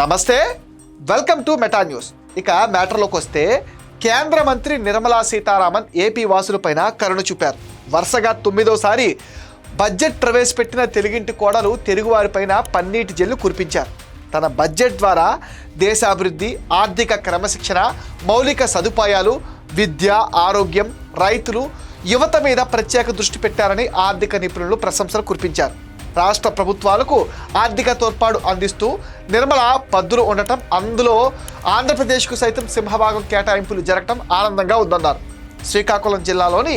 నమస్తే welcome to meta news. ఇక మ్యాటర్లోకి వస్తే కేంద్ర మంత్రి నిర్మలా సీతారామన్ ఏపీ వాసులపైన కరుణ చూపారు. వరుసగా తొమ్మిదోసారి బడ్జెట్ ప్రవేశపెట్టిన తెలుగింటి కోడలు తెలుగువారిపైన పన్నీటి జల్లు కురిపించారు. తన బడ్జెట్ ద్వారా దేశాభివృద్ధి ఆర్థిక క్రమశిక్షణ మౌలిక సదుపాయాలు విద్య ఆరోగ్యం రైతులు యువత మీద ప్రత్యేక దృష్టి పెట్టారని ఆర్థిక నిపుణులు ప్రశంసలు కురిపించారు. రాష్ట్ర ప్రభుత్వాలకు ఆర్థిక తోడ్పాటు అందిస్తూ నిర్మల పద్దులు ఉండటం అందులో ఆంధ్రప్రదేశ్కు సైతం సింహభాగం కేటాయింపులు జరగటం ఆనందంగా ఉందన్నారు. శ్రీకాకుళం జిల్లాలోని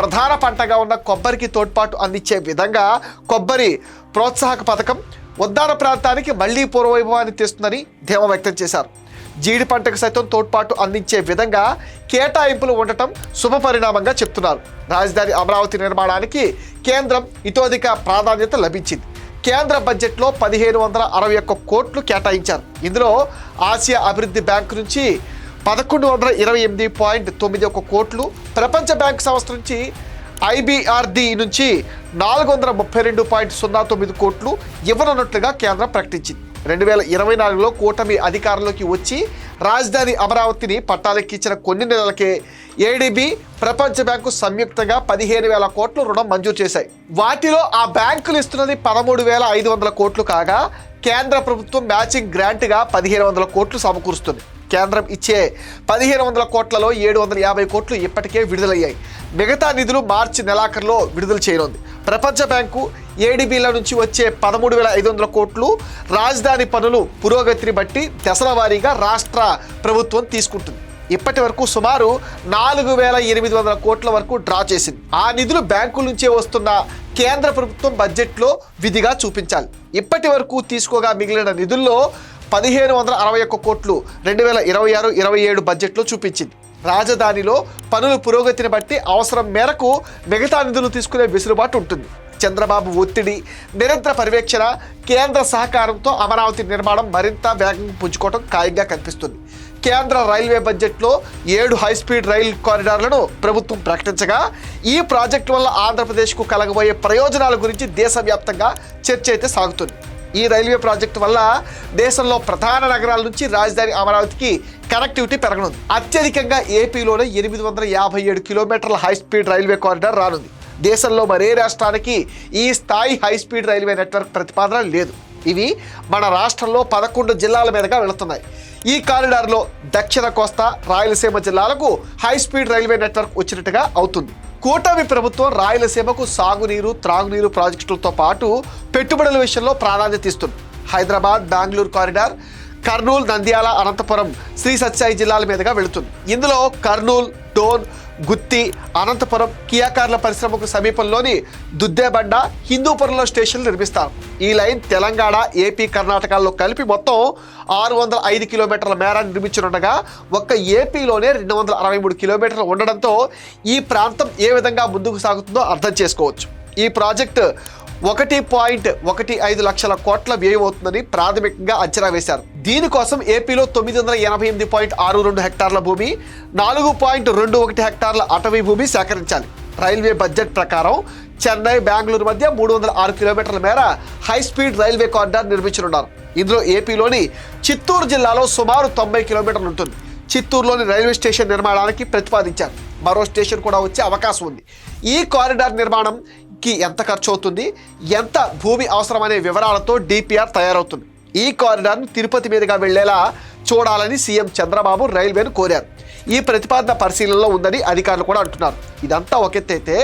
ప్రధాన పంటగా ఉన్న కొబ్బరికి తోడ్పాటు అందించే విధంగా కొబ్బరి ప్రోత్సాహక పథకం ఉద్దాన ప్రాంతానికి మళ్ళీ పూర్వవైభవాన్ని తెస్తుందని ధీమా వ్యక్తం చేశారు. జీడి పంటకు సైతం తోడ్పాటు అందించే విధంగా కేటాయింపులు ఉండటం శుభ పరిణామంగా చెప్తున్నారు. రాజధాని అమరావతి నిర్మాణానికి కేంద్రం ఇతోధిక ప్రాధాన్యత లభించింది. కేంద్ర బడ్జెట్లో పదిహేను వందల అరవై ఒక్క కోట్లు కేటాయించారు. ఇందులో ఆసియా అభివృద్ధి బ్యాంక్ నుంచి పదకొండు వందల ఇరవై ఎనిమిది పాయింట్ తొమ్మిది ఒక్క కోట్లు ప్రపంచ బ్యాంక్ సంస్థ నుంచి ఐబీఆర్డి నుంచి నాలుగు వందల ముప్పై రెండు పాయింట్ సున్నా తొమ్మిది కోట్లు ఇవ్వనున్నట్లుగా కేంద్రం ప్రకటించింది. రెండు వేల ఇరవై నాలుగులో కూటమి అధికారంలోకి వచ్చి రాజధాని అమరావతిని పట్టాలెక్కించిన కొన్ని నెలలకే ఏడిబి ప్రపంచ బ్యాంకు సంయుక్తంగా పదిహేను వేల కోట్లు రుణం మంజూరు చేశాయి. వాటిలో ఆ బ్యాంకులు ఇస్తున్నది పదమూడు వేల ఐదు వందల కోట్లు కాగా కేంద్ర ప్రభుత్వం మ్యాచింగ్ గ్రాంట్గా పదిహేను వందల కోట్లు సమకూరుస్తుంది. కేంద్రం ఇచ్చే పదిహేను వందల కోట్లలో ఏడు వందల యాభై కోట్లు ఇప్పటికే విడుదలయ్యాయి. మిగతా నిధులు మార్చి నెలాఖరులో విడుదల చేయనుంది. ప్రపంచ బ్యాంకు ఏడిబిల నుంచి వచ్చే పదమూడు వేల ఐదు వందల కోట్లు రాజధాని పనులు పురోగతిని బట్టి దశల వారీగా రాష్ట్ర ప్రభుత్వం తీసుకుంటుంది. ఇప్పటి వరకు సుమారు నాలుగు వేల ఎనిమిది వందల కోట్ల వరకు డ్రా చేసింది. ఆ నిధులు బ్యాంకుల నుంచే వస్తున్న కేంద్ర ప్రభుత్వం బడ్జెట్లో విధిగా చూపించాలి. ఇప్పటి వరకు తీసుకోగా మిగిలిన నిధుల్లో పదిహేను వందల అరవై ఒక్క కోట్లు రెండు వేల ఇరవై ఆరు ఇరవై ఏడు బడ్జెట్లో చూపించింది. రాజధానిలో పనుల పురోగతిని బట్టి అవసరం మేరకు మిగతా నిధులు తీసుకునే వెసులుబాటు ఉంటుంది. చంద్రబాబు ఒత్తిడి నిరంతర పర్యవేక్షణ కేంద్ర సహకారంతో అమరావతి నిర్మాణం మరింత వేగంగా పుంజుకోవడం ఖాయంగా కనిపిస్తుంది. కేంద్ర రైల్వే బడ్జెట్లో ఏడు హై స్పీడ్ రైల్ కారిడార్లను ప్రభుత్వం ప్రకటించగా ఈ ప్రాజెక్టు వల్ల ఆంధ్రప్రదేశ్కు కలగబోయే ప్రయోజనాల గురించి దేశవ్యాప్తంగా చర్చ అయితే సాగుతుంది. ఈ రైల్వే ప్రాజెక్టు వల్ల దేశంలో ప్రధాన నగరాల నుంచి రాజధాని అమరావతికి కనెక్టివిటీ పెరగనుంది. అత్యధికంగా ఏపీలోనే ఎనిమిది వందల యాభై ఏడు కిలోమీటర్ల హై స్పీడ్ రైల్వే కారిడార్ రానుంది. దేశంలో మరే రాష్ట్రానికి ఈ స్థాయి హై స్పీడ్ రైల్వే నెట్వర్క్ ప్రతిపాదన లేదు. ఇవి మన రాష్ట్రంలో పదకొండు జిల్లాల మీదుగా వెళుతున్నాయి. ఈ కారిడార్లో దక్షిణ కోస్తా రాయలసీమ జిల్లాలకు హై స్పీడ్ రైల్వే నెట్వర్క్ వచ్చినట్టుగా అవుతుంది. కూటమి ప్రభుత్వం రాయలసీమకు సాగునీరు త్రాగునీరు ప్రాజెక్టులతో పాటు పెట్టుబడుల విషయంలో ప్రాధాన్యత ఇస్తుంది. హైదరాబాద్ బెంగళూరు కారిడార్ కర్నూలు నంద్యాల అనంతపురం శ్రీ సత్యాయి జిల్లాల మీదుగా వెళుతుంది. ఇందులో కర్నూలు డోన్ గుత్తి అనంతపురం కియాకార్ల పరిశ్రమకు సమీపంలోని దుద్దేబండ హిందూపురంలో స్టేషన్లు నిర్మిస్తారు. ఈ లైన్ తెలంగాణ ఏపీ కర్ణాటకల్లో కలిపి మొత్తం ఆరు వందల ఐదు కిలోమీటర్ల మేర నిర్మించనుండగా ఒక్క ఏపీలోనే రెండు వందల అరవై మూడు కిలోమీటర్లు ఉండడంతో ఈ ప్రాంతం ఏ విధంగా ముందుకు సాగుతుందో అర్థం చేసుకోవచ్చు. ఈ ప్రాజెక్టు ఒకటి పాయింట్ ఒకటి ఐదు లక్షల కోట్ల వ్యయం అవుతుందని ప్రాథమికంగా అంచనా వేశారు. దీనికోసం ఏపీలో తొమ్మిది వందల ఎనభై ఎనిమిది పాయింట్ ఆరు రెండు హెక్టార్ల భూమి నాలుగు పాయింట్ రెండు ఒకటి హెక్టార్ల అటవీ భూమి సేకరించాలి. రైల్వే బడ్జెట్ ప్రకారం చెన్నై బెంగళూరు మధ్య మూడు వందల ఆరు కిలోమీటర్ల మేర హై స్పీడ్ రైల్వే కారిడార్ నిర్మించనున్నారు. ఇందులో ఏపీలోని చిత్తూరు జిల్లాలో సుమారు తొంభై కిలోమీటర్లు ఉంటుంది. చిత్తూరులోని రైల్వే స్టేషన్ నిర్మాణానికి ప్రతిపాదించారు. మరో స్టేషన్ కూడా వచ్చే అవకాశం ఉంది. ఈ కారిడార్ నిర్మాణంకి ఎంత ఖర్చు అవుతుంది? ఎంత భూమి అవసరమనే వివరాలతో డిపిఆర్ తయారవుతుంది. ఈ కారిడార్ను తిరుపతి మీదుగా వెళ్ళేలా చూడాలని సీఎం చంద్రబాబు రైల్వేను కోరారు. ఈ ప్రతిపాదన పరిశీలనలో ఉందని అధికారులు కూడా అంటున్నారు. ఇదంతా ఒకెత్తైతే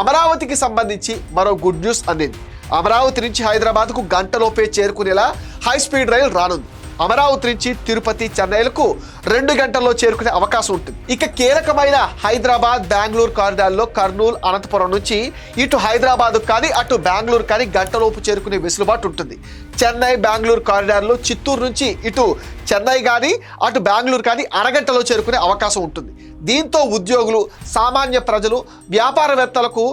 అమరావతికి సంబంధించి మరో గుడ్ న్యూస్ అందింది అమరావతి నుంచి హైదరాబాద్కు గంటలోపే చేరుకునేలా హై స్పీడ్ రైలు రానుంది. అమరావతి నుంచి తిరుపతి చెన్నైలకు రెండు గంటల్లో చేరుకునే అవకాశం ఉంటుంది. ఇక కీలకమైన హైదరాబాద్ బెంగళూరు కారిడార్లో కర్నూలు అనంతపురం నుంచి ఇటు హైదరాబాద్ కానీ అటు బెంగళూరు కానీ గంటలోపు చేరుకునే వెసులుబాటు ఉంటుంది. చెన్నై బెంగళూరు కారిడార్లో చిత్తూరు నుంచి ఇటు చెన్నై కానీ అటు బెంగళూరు కానీ అరగంటలో చేరుకునే అవకాశం ఉంటుంది. దీంతో ఉద్యోగులు సామాన్య ప్రజలు వ్యాపారవేత్తలకు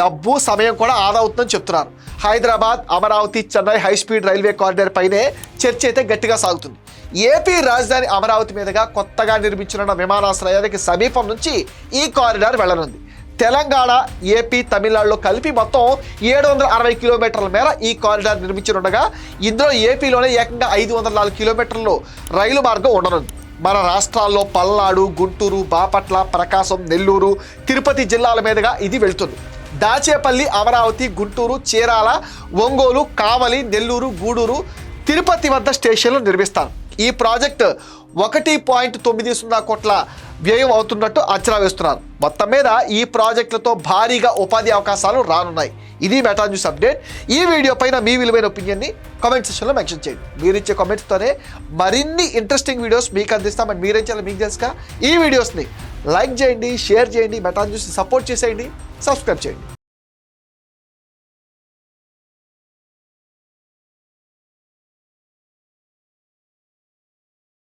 డబ్బు సమయం కూడా ఆదా అవుతుందని చెప్తున్నారు. Hyderabad Amaravati Chennai high speed railway corridor పైనే చర్చ అయితే గట్టిగా సాగుతుంది. ఏపీ రాజధాని అమరావతి మీదుగా కొత్తగా నిర్మించనున్న విమానాశ్రయానికి సమీపం నుంచి ఈ కారిడార్ వెళ్ళనుంది. తెలంగాణ ఏపీ తమిళనాడులో కలిపి మొత్తం ఏడు వందల అరవై కిలోమీటర్ల మేర ఈ కారిడార్ నిర్మించనుండగా ఇందులో ఏపీలోనే ఏకంగా ఐదు వందల నాలుగు కిలోమీటర్లు రైలు మార్గం ఉండనుంది. మన రాష్ట్రాల్లో పల్నాడు గుంటూరు బాపట్ల ప్రకాశం నెల్లూరు తిరుపతి జిల్లాల మీదుగా ఇది వెళ్తుంది. దాచేపల్లి అమరావతి గుంటూరు చీరాల ఒంగోలు కావలి నెల్లూరు గూడూరు తిరుపతి వద్ద స్టేషన్లు నిర్మిస్తారు ఈ ప్రాజెక్ట్ ఒకటి పాయింట్ తొమ్మిది సున్నా కోట్ల వ్యయం అవుతున్నట్టు అంచనా వేస్తున్నారు. మొత్తం మీద ఈ ప్రాజెక్టులతో భారీగా ఉపాధి అవకాశాలు రానున్నాయి. ఇది మెటా న్యూస్ అప్డేట్. ఈ వీడియో పైన మీ విలువైన ఒపీనియన్ని కామెంట్ సెక్షన్లో మెన్షన్ చేయండి. మీరు ఇచ్చే కామెంట్స్తోనే మరిన్ని ఇంట్రెస్టింగ్ వీడియోస్ మీకు అందిస్తామని మీరేం చేయాలి మీకు తెలుసుగా. ఈ వీడియోస్ని లైక్ చేయండి షేర్ చేయండి మెటా న్యూస్ని సపోర్ట్ చేసేయండి సబ్స్క్రైబ్ చేయండి.